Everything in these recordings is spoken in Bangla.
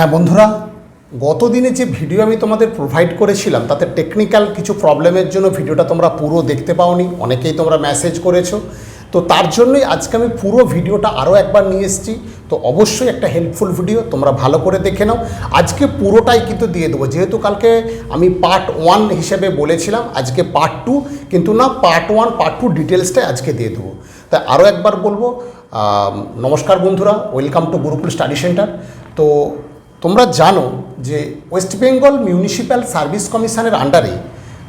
হ্যাঁ বন্ধুরা গত দিনে যে ভিডিও আমি তোমাদের প্রোভাইড করেছিলাম, তাতে টেকনিক্যাল কিছু প্রবলেমের জন্য ভিডিওটা তোমরা পুরো দেখতে পাওনি, অনেকেই তোমরা মেসেজ করেছ। তো তার জন্যই আজকে আমি পুরো ভিডিওটা আরও একবার নিয়ে এসেছি। তো অবশ্যই একটা হেল্পফুল ভিডিও তোমরা ভালো করে দেখে নাও। আজকে পুরোটাই কিন্তু দিয়ে দেবো। যেহেতু কালকে আমি পার্ট ওয়ান হিসেবে বলেছিলাম, আজকে পার্ট টু কিন্তু না পার্ট ওয়ান পার্ট টু ডিটেলসটাই আজকে দিয়ে দেবো। তাই আরও একবার বলব নমস্কার বন্ধুরা welcome to Gurukul study centre তো তোমরা জানো যে ওয়েস্ট বেঙ্গল মিউনিসিপ্যাল সার্ভিস কমিশনের আন্ডারে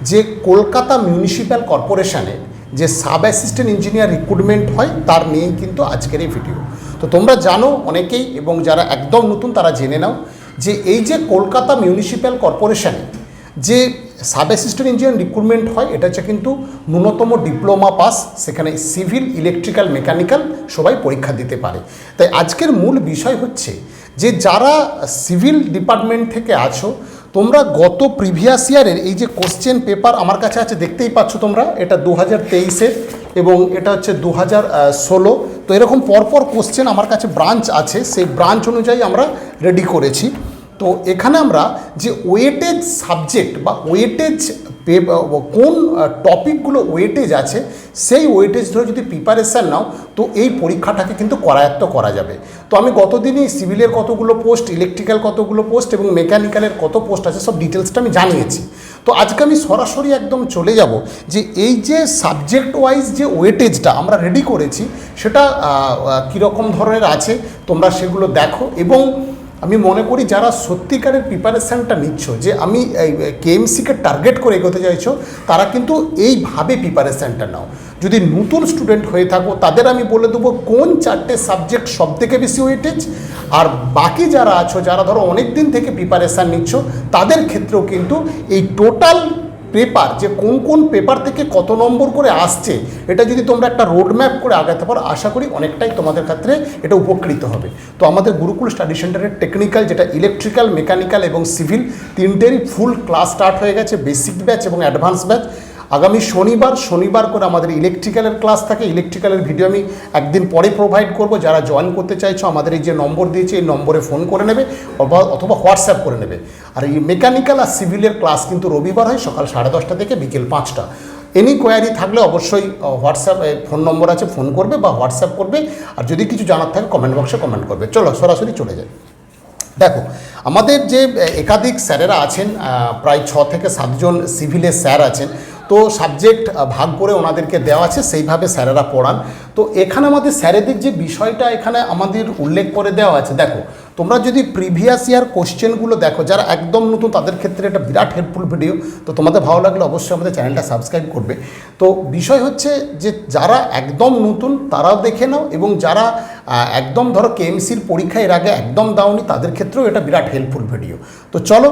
যে কলকাতা মিউনিসিপ্যাল কর্পোরেশনে যে সাব অ্যাসিস্ট্যান্ট ইঞ্জিনিয়ার রিক্রুটমেন্ট হয়, তার নিয়েই কিন্তু আজকের এই ভিডিও। তো তোমরা জানো অনেকেই এবং যারা একদম নতুন তারা জেনে নাও যে এই যে কলকাতা মিউনিসিপ্যাল কর্পোরেশনে যে সাব অ্যাসিস্ট্যান্ট ইঞ্জিনিয়ার রিক্রুটমেন্ট হয়, এটা হচ্ছে কিন্তু ন্যূনতম ডিপ্লোমা পাস, সেখানে সিভিল, ইলেকট্রিক্যাল, মেকানিক্যাল সবাই পরীক্ষা দিতে পারে। তাই আজকের মূল বিষয় হচ্ছে যে যারা সিভিল ডিপার্টমেন্ট থেকে আছো, তোমরা গত প্রিভিয়াস ইয়ারের এই যে কোশ্চেন পেপার আমার কাছে আছে, দেখতেই পাচ্ছ তোমরা, এটা দু হাজার তেইশের এবং এটা হচ্ছে দু হাজার ষোলো। তো এরকম পরপর কোশ্চেন আমার কাছে ব্রাঞ্চ আছে, সেই ব্রাঞ্চ অনুযায়ী আমরা রেডি করেছি। তো এখানে আমরা যে ওয়েটেজ সাবজেক্ট বা ওয়েটেজ কোন টপিকগুলো ওয়েটেজ আছে, সেই ওয়েটেজ ধরে যদি প্রিপারেশান নাও, তো এই পরীক্ষাটাকে কিন্তু করায়ত্ত করা যাবে। তো আমি গতদিনই সিভিলের কতগুলো পোস্ট ইলেকট্রিক্যাল কতগুলো পোস্ট এবং মেকানিক্যালের কত পোস্ট আছে, সব ডিটেলসটা আমি জানিয়েছি। তো আজকে আমি সরাসরি একদম চলে যাব যে এই যে সাবজেক্ট ওয়াইজ যে ওয়েটেজটা আমরা রেডি করেছি, সেটা কীরকম ধরনের আছে, তোমরা সেগুলো দেখো এবং আমি মনে করি যারা সত্যিকারের প্রিপারেশানটা নিচ্ছ, যে আমি কেএমসিকে টার্গেট করে এগোতে চাইছো, তারা কিন্তু এইভাবে প্রিপারেশানটা নাও। যদি নতুন স্টুডেন্ট হয়ে থাকো, তাদের আমি বলে দেবো কোন চারটে সাবজেক্ট সব থেকে বেশি ওয়েটেজ আর বাকি যারা আছো, যারা ধরো অনেক দিন থেকে প্রিপারেশান নিচ্ছ, তাদের ক্ষেত্রেও কিন্তু এই টোটাল পেপার যে কোন কোন পেপার থেকে কত নম্বর করে আসছে, এটা যদি তোমরা একটা রোড ম্যাপ করে আগাতে পারো, আশা করি অনেকটাই তোমাদের ক্ষেত্রে এটা উপকৃত হবে। তো আমাদের গুরুকুল স্টাডি সেন্টারের টেকনিক্যাল যেটা ইলেকট্রিক্যাল মেকানিক্যাল এবং সিভিল তিনটেরই ফুল ক্লাস স্টার্ট হয়ে গেছে বেসিক ব্যাচ এবং অ্যাডভান্স ব্যাচ আগামী শনিবার শনিবার করে আমাদের ইলেকট্রিক্যালের ক্লাস থাকে ইলেকট্রিক্যালের ভিডিও আমি একদিন পরে প্রোভাইড করব। যারা জয়েন করতে চাইছো, আমাদের এই যে নম্বর দিয়েছে, এই নম্বরে ফোন করে নেবে, অথবা হোয়াটসঅ্যাপ করে নেবে। আর এই মেকানিক্যাল আর সিভিলের ক্লাস কিন্তু রবিবার হয়, সকাল সাড়ে দশটা থেকে বিকেল পাঁচটা। এনি কোয়ারি থাকলে অবশ্যই হোয়াটসঅ্যাপ ফোন নম্বর আছে ফোন করবে বা হোয়াটসঅ্যাপ করবে। আর যদি কিছু জানার থাকে কমেন্ট বক্সে কমেন্ট করবে। চলো, সরাসরি চলে যায় দেখো, আমাদের যে একাধিক স্যারেরা আছেন প্রায় ছ থেকে সাতজন সিভিলের স্যার আছেন। তো সাবজেক্ট ভাগ করে ওনাদেরকে দেওয়া আছে, সেইভাবে স্যারেরা পড়ান। তো এখানে আমাদের স্যারেদের যে বিষয়টা এখানে আমাদের উল্লেখ করে দেওয়া আছে, দেখো, তোমরা যদি প্রিভিয়াস ইয়ার কোশ্চেনগুলো দেখো, যারা একদম নতুন, তাদের ক্ষেত্রে এটা বিরাট হেল্পফুল ভিডিও তো তোমাদের ভালো লাগলে অবশ্যই আমাদের চ্যানেলটা সাবস্ক্রাইব করবে। তো বিষয় হচ্ছে যে যারা একদম নতুন, তারাও দেখে নাও, এবং যারা একদম ধরো কেএমসির পরীক্ষা এর আগে একদম দাওনি, তাদের ক্ষেত্রেও এটা বিরাট হেল্পফুল ভিডিও তো চলো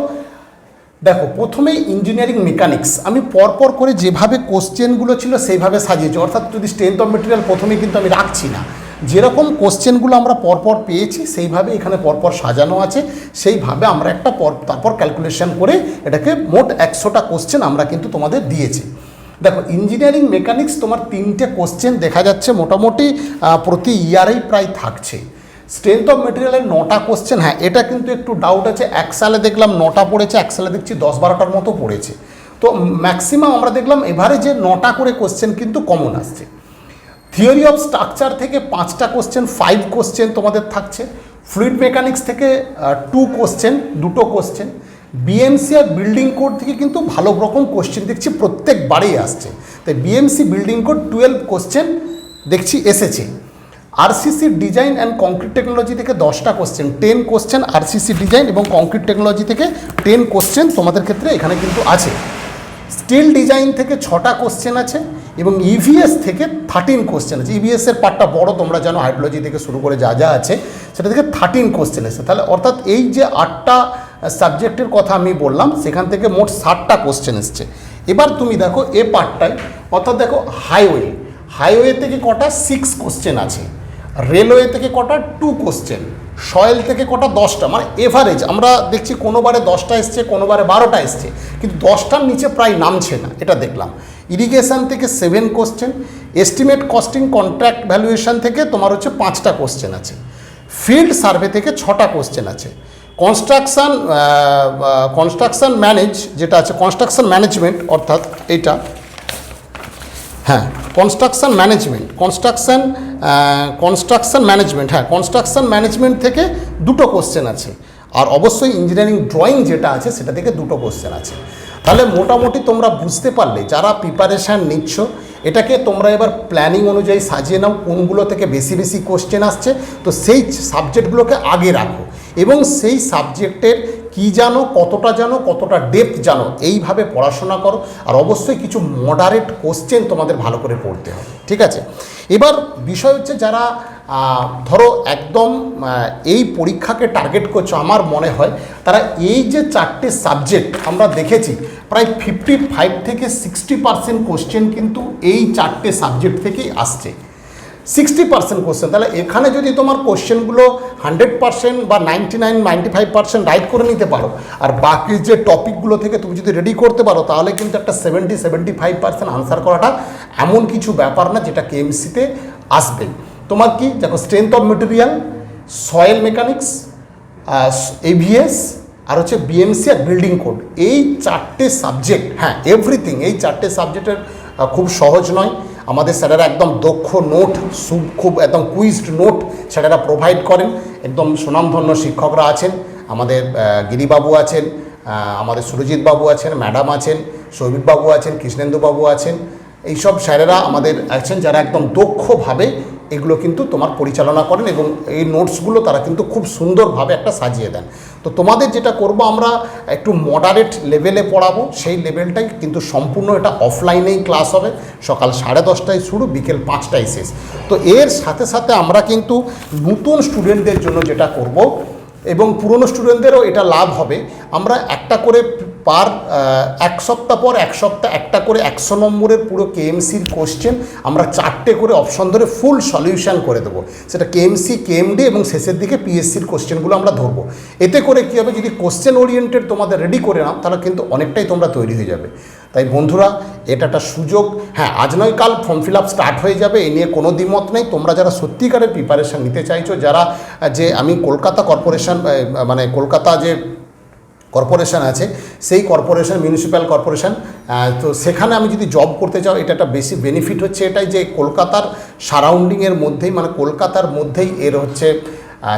দেখো, প্রথমেই ইঞ্জিনিয়ারিং মেকানিক্স আমি পরপর করে যেভাবে কোশ্চেনগুলো ছিল সেইভাবে সাজিয়েছি। অর্থাৎ যদি স্ট্রেংথ অফ মেটেরিয়াল প্রথমেই কিন্তু আমি রাখছি না। যেরকম কোশ্চেনগুলো আমরা পরপর পেয়েছি, সেইভাবে এখানে পরপর সাজানো আছে। সেইভাবে আমরা একটা পর, তারপর ক্যালকুলেশন করে এটাকে মোট একশোটা কোশ্চেন আমরা কিন্তু তোমাদের দিয়েছি। দেখো ইঞ্জিনিয়ারিং মেকানিক্স তোমার তিনটে কোশ্চেন দেখা যাচ্ছে মোটামুটি প্রতি ইয়ারেই প্রায় থাকছে। স্ট্রেংথ অফ মেটেরিয়ালের নটা কোশ্চেন হ্যাঁ এটা কিন্তু একটু ডাউট আছে। এক সালে দেখলাম নটা পড়েছে, এক সালে দেখছি দশ বারোটার মতো পড়েছে। তো ম্যাক্সিমাম আমরা দেখলাম এভারেজে নটা করে কোশ্চেন কিন্তু কমন আসছে। থিওরি অফ স্ট্রাকচার থেকে পাঁচটা কোশ্চেন ফাইভ কোশ্চেন তোমাদের থাকছে। ফ্লুইড মেকানিক্স থেকে টু কোশ্চেন দুটো কোশ্চেন বিএমসি আর বিল্ডিং কোড থেকে কিন্তু ভালো রকম কোশ্চেন দেখছি প্রত্যেকবারেই আসছে। তাই BMC building code twelve question দেখছি এসেছে। RCC design and concrete technology থেকে দশটা question ten question RCC design এবং কংক্রিট টেকনোলজি থেকে টেন কোশ্চেন তোমাদের ক্ষেত্রে এখানে কিন্তু আছে। স্টিল ডিজাইন থেকে ছটা কোশ্চেন আছে এবং ইভিএস থেকে থার্টিন কোশ্চেন আছে। ইভিএসের পার্টটা বড়, তোমরা জানো হাইড্রোলজি থেকে শুরু করে যা যা আছে, সেটা থেকে থার্টিন কোশ্চেন এসেছে। তাহলে অর্থাৎ এই যে আটটা সাবজেক্টের কথা আমি বললাম, সেখান থেকে মোট ষাটটা কোশ্চেন এসছে। এবার তুমি দেখো এ পার্টটায় অর্থাৎ দেখো হাইওয়ে হাইওয়ে থেকে কটা? সিক্স কোশ্চেন আছে। রেলওয়ে থেকে কটা? টু কোশ্চেন সয়েল থেকে কটা? দশটা। মানে এভারেজ আমরা দেখছি কোনোবারে দশটা এসছে, কোনোবারে বারোটা এসছে, কিন্তু দশটার নিচে প্রায় নামছে না, এটা দেখলাম। ইরিগেশন থেকে seven question estimate costing contract valuation থেকে তোমার হচ্ছে পাঁচটা কোশ্চেন আছে। ফিল্ড সার্ভে থেকে ছটা কোশ্চেন আছে। কনস্ট্রাকশান কনস্ট্রাকশান ম্যানেজ যেটা আছে কনস্ট্রাকশন ম্যানেজমেন্ট অর্থাৎ এইটা হ্যাঁ construction management construction construction management হ্যাঁ কনস্ট্রাকশন ম্যানেজমেন্ট থেকে দুটো কোশ্চেন আছে। আর অবশ্যই ইঞ্জিনিয়ারিং ড্রয়িং যেটা আছে, সেটা থেকে দুটো কোশ্চেন আছে। তাহলে মোটামুটি তোমরা বুঝতে পারলে, যারা প্রিপারেশান নিচ্ছ, এটাকে তোমরা এবার প্ল্যানিং অনুযায়ী সাজিয়ে নাও, কোনগুলো থেকে বেশি বেশি কোশ্চেন আসছে। তো সেই সাবজেক্টগুলোকে আগে রাখো। এবং সেই সাবজেক্টের কি জানো, কতটা জানো, কতটা ডেপথ জানো, এইভাবে পড়াশোনা করো আর অবশ্যই কিছু মডারেট কোশ্চেন তোমাদের ভালো করে পড়তে হবে, ঠিক আছে? এবার বিষয় হচ্ছে যারা ধরো একদম এই পরীক্ষাকে টার্গেট করছ, আমার মনে হয় তারা এই যে চারটে সাবজেক্ট আমরা দেখেছি, প্রায় ফিফটি ফাইভ থেকে সিক্সটি পার্সেন্ট কোশ্চেন কিন্তু এই চারটে সাবজেক্ট থেকেই আসছে। সিক্সটি পার্সেন্ট কোশ্চেন তাহলে এখানে যদি তোমার কোশ্চেনগুলো হান্ড্রেড পার্সেন্ট বা ninety nine ninety five percent write করে নিতে পারো, আর বাকি যে টপিকগুলো থেকে তুমি যদি রেডি করতে পারো, তাহলে কিন্তু একটা seventy seventy five percent answer করাটা এমন কিছু ব্যাপার না যেটা কেএমসিতে আসবে। তোমার কি, দেখো strength of material soil mechanics AVS আর হচ্ছে বিএমসি আর বিল্ডিং কোড এই চারটে সাবজেক্ট হ্যাঁ এভরিথিং এই চারটে সাবজেক্টের খুব সহজ নয়। আমাদের স্যারেরা একদম দক্ষ নোট সুব খুব একদম কুইজড নোট স্যারেরা প্রোভাইড করেন। একদম সুনামধন্য শিক্ষকরা আছেন, আমাদের গিরিবাবু আছেন আমাদের সুরজিৎ বাবু আছেন, ম্যাডাম আছেন সৌভিকবাবু আছেন, কৃষ্ণেন্দুবাবু আছেন এইসব স্যারেরা আমাদের আছেন যারা একদম দক্ষভাবে এগুলো কিন্তু তোমার পরিচালনা করেন এবং এই নোটসগুলো তারা কিন্তু খুব সুন্দরভাবে একটা সাজিয়ে দেন। তো তোমাদের যেটা করব আমরা একটু মডারেট লেভেলে পড়াবো, সেই লেভেলটাই কিন্তু সম্পূর্ণ এটা অফলাইনেই ক্লাস হবে, সকাল সাড়ে দশটায় শুরু, বিকেল পাঁচটায় শেষ। তো এর সাথে সাথে আমরা কিন্তু নতুন স্টুডেন্টদের জন্য যেটা করব, এবং পুরনো স্টুডেন্টদেরও এটা লাভ হবে। আমরা একটা করে পার এক সপ্তাহ পর, এক সপ্তাহ একটা করে একশো নম্বরের পুরো কেএমসির কোশ্চেন আমরা চারটে করে অপশন ধরে ফুল সলিউশন করে দেবো। সেটা কেএমসি কেএমডি এবং শেষের দিকে পিএসসির কোশ্চেনগুলো আমরা ধরবো। এতে করে কী হবে, যদি কোশ্চেন ওরিয়েন্টেড তোমাদের রেডি করে নাও, তাহলে কিন্তু অনেকটাই তোমরা তৈরি হয়ে যাবে। তাই বন্ধুরা, এটা একটা সুযোগ। হ্যাঁ আজ নয়, কাল ফর্ম ফিল আপ স্টার্ট হয়ে যাবে, এ নিয়ে কোনো দ্বিমত নেই। তোমরা যারা সত্যিকারের প্রিপারেশান নিতে চাইছো, যারা যে আমি কলকাতা কর্পোরেশন মানে কলকাতা যে কর্পোরেশন আছে, সেই কর্পোরেশন মিউনিসিপ্যাল কর্পোরেশন তো সেখানে আমি যদি জব করতে চাও, এটা একটা বেশি বেনিফিট হচ্ছে এটাই যে কলকাতার সারাউন্ডিংয়ের মধ্যেই মানে কলকাতার মধ্যেই এর হচ্ছে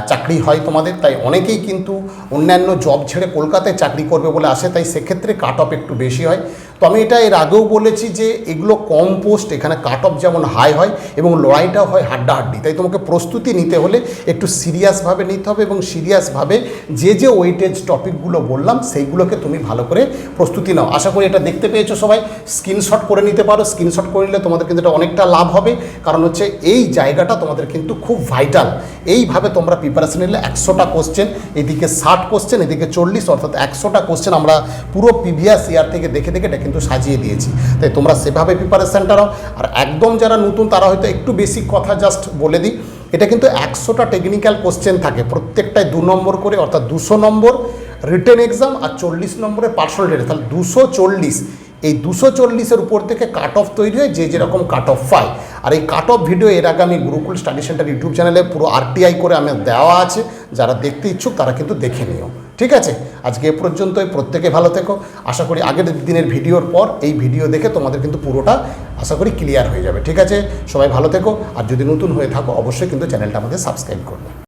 চাকরি হয় তোমাদের। তাই অনেকেই কিন্তু অন্যান্য জব ছেড়ে কলকাতায় চাকরি করবে বলে আসে, তাই সেক্ষেত্রে কাট অফ একটু বেশি হয়। তো আমি এটা এর আগেও বলেছি যে এগুলো কম পোস্ট এখানে কাট অফ যেমন হাই হয় এবং লড়াইটাও হয় হাড্ডাহাড্ডি। তাই তোমাকে প্রস্তুতি নিতে হলে একটু সিরিয়াসভাবে নিতে হবে এবং সিরিয়াসভাবে যে যে ওয়েটেজ টপিকগুলো বললাম, সেইগুলোকে তুমি ভালো করে প্রস্তুতি নাও। আশা করি এটা দেখতে পেয়েছ সবাই। স্ক্রিনশট করে নিতে পারো। স্ক্রিনশট করে নিলে তোমাদের কিন্তু এটা অনেকটা লাভ হবে। কারণ হচ্ছে এই জায়গাটা তোমাদের কিন্তু খুব ভাইটাল এইভাবে তোমরা প্রিপারেশন নিলে একশোটা কোশ্চেন এদিকে ষাট কোশ্চেন এদিকে চল্লিশ, অর্থাৎ একশোটা কোশ্চেন আমরা পুরো প্রিভিয়াস ইয়ার থেকে দেখে দেখে এটা কিন্তু সাজিয়ে দিয়েছি। তাই তোমরা সেভাবে প্রিপারেশানটা নাও। আর একদম যারা নতুন, তারা হয়তো একটু বেসিক কথা জাস্ট বলে দিই। এটা কিন্তু একশোটা টেকনিক্যাল কোশ্চেন থাকে। প্রত্যেকটায় দু নম্বর করে, অর্থাৎ দুশো নম্বর রিটেন এক্সাম আর চল্লিশ নম্বরে পার্সোনাল রেট তাহলে দুশো চল্লিশ। এই দুশো চল্লিশের উপর থেকে কাট অফ তৈরি হয়, যে যেরকম কাট অফ পায়। আর এই কাট অফ ভিডিও এর আগে আমি গুরুকুল স্টাডি সেন্টার ইউটিউব চ্যানেলে পুরো আরটিআই করে আমি দেওয়া আছে। যারা দেখতে ইচ্ছুক, তারা কিন্তু দেখে নিও। ঠিক আছে? আজকে এ পর্যন্তই। প্রত্যেকে ভালো থেকো। আশা করি আগের দিনের ভিডিওর পর এই ভিডিও দেখে তোমাদের কিন্তু পুরোটা আশা করি ক্লিয়ার হয়ে যাবে। ঠিক আছে? সবাই ভালো থেকো। আর যদি নতুন হয়ে থাকো, অবশ্যই কিন্তু চ্যানেলটা আমাদের সাবস্ক্রাইব করবে।